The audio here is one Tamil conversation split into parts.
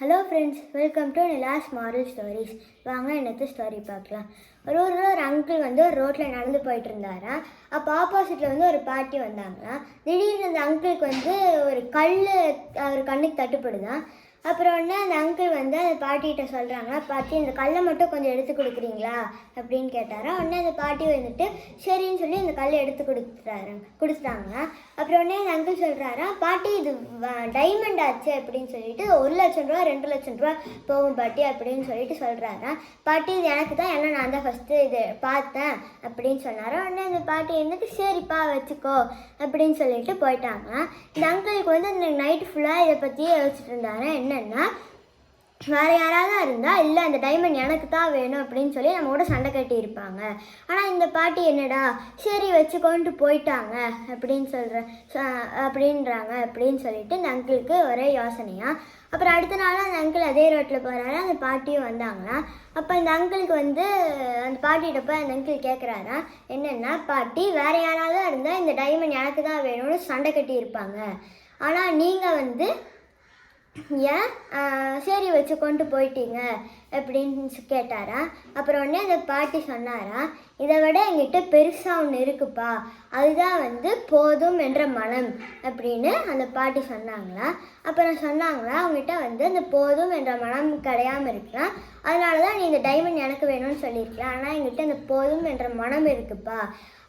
Hello friends welcome to Nila's moral stories வாங்க என்னத்து ஸ்டோரி பார்க்கலாம். ஒரு ஊரில் ஒரு அங்கிள் வந்து ஒரு ரோட்டில் நடந்து போயிட்டு இருந்தாராம் அப்போ ஆப்போசிட்டில் வந்து ஒரு பாட்டி வந்தாங்களாம் திடீர்னு அந்த அங்கிளுக்கு வந்து ஒரு கல் அவர் கண்ணுக்கு தட்டுப்படுதான் அப்புறம் உடனே அந்த அங்கிள் வந்து அந்த பாட்டிகிட்ட சொல்கிறாங்க பாட்டி இந்த கல்லை மட்டும் கொஞ்சம் எடுத்து கொடுக்குறீங்களா? அப்படின்னு கேட்டாரா. உடனே அந்த பாட்டி வந்துட்டு சரின்னு சொல்லி அந்த கல்லை எடுத்து கொடுத்துட்டாரு கொடுத்துட்டாங்க. அப்புறம் உடனே அந்த அங்கிள் சொல்கிறாரா பாட்டி இது டைமண்ட் ஆச்சு? அப்படின்னு சொல்லிட்டு ஒரு லட்சம் ரூபா ரெண்டு லட்சம் ரூபா போகும் பாட்டி அப்படின்னு சொல்லிட்டு சொல்கிறாரா பாட்டி இது எனக்கு தான் ஏன்னா நான் தான் ஃபஸ்ட்டு இது பார்த்தேன் அப்படின்னு சொன்னாரா. உடனே அந்த பாட்டி இருந்துட்டு சரிப்பா வச்சுக்கோ அப்படின்னு சொல்லிட்டு போயிட்டாங்க. இந்த அங்கிளுக்கு வந்து அந்த நைட்டு ஃபுல்லாக இதை பற்றியே யோசிச்சுட்டு என்ன என்னென்னா வேறு யாராவது இருந்தால் இல்லை அந்த டைமண்ட் எனக்கு தான் வேணும் அப்படின்னு சொல்லி நம்ம கூட சண்டை கட்டியிருப்பாங்க ஆனால் இந்த பாட்டி என்னடா சரி வச்சுக்கோன்ட்டு போயிட்டாங்க அப்படின்னு சொல்கிற அப்படின்றாங்க அப்படின்னு சொல்லிட்டு இந்த அங்கிளுக்கு ஒரே யோசனையாக அப்புறம் அடுத்த நாள் அந்த அங்கிள் அதே ரோட்டில் போகிறாரு அந்த பாட்டியும் வந்தாங்களாம். அப்போ இந்த அங்கிளுக்கு வந்து அந்த பாட்டிகிட்ட போய் அந்த அங்கிள் கேட்குறாரா என்னென்னா பாட்டி வேறு யாராவது இருந்தால் இந்த டைமண்ட் எனக்கு தான் வேணும்னு சண்டை கட்டியிருப்பாங்க ஆனால் நீங்கள் வந்து ஏன் சரி வச்சு கொண்டு போயிட்டீங்க. அப்படின்னு கேட்டாரா. அப்புறம் உடனே அந்த பாட்டி சொன்னாரா இதை விட என்கிட்ட பெருசாக ஒன்று இருக்குப்பா. அதுதான் வந்து போதும் என்ற மனம். அப்படின்னு அந்த பாட்டி சொன்னாங்களா. அப்புறம் சொன்னாங்களா அவங்ககிட்ட வந்து அந்த போதும் என்ற மனம் கிடையாமல் இருக்கலாம் அதனால தான் நீ இந்த டைமண்ட் எனக்கு வேணும்னு சொல்லியிருக்கலாம் ஆனால் என்கிட்ட அந்த போதும் என்ற மனம் இருக்குப்பா.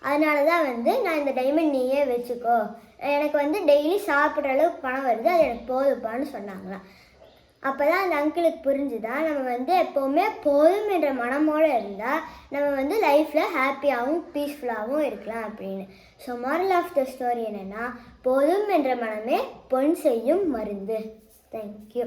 அதனால தான் வந்து நான் இந்த டைமண்ட் நீயே வச்சுக்கோ. எனக்கு வந்து டெய்லி சாப்பிட்ற அளவுக்கு பணம் வருது அது எனக்கு போதுப்பான்னு சொன்னாங்களாம் அப்போ தான் அந்த அங்கிளுக்கு புரிஞ்சுதா? நம்ம வந்து எப்போவுமே போதும் என்ற மனமோடு இருந்தால் நம்ம வந்து லைஃப்பில் ஹாப்பியாகவும் பீஸ்ஃபுல்லாகவும் இருக்கலாம் அப்படின்னு. So moral of the story என்னென்னா போதும் என்ற மனமே பொன் செய்யும் மருந்து. தேங்க்யூ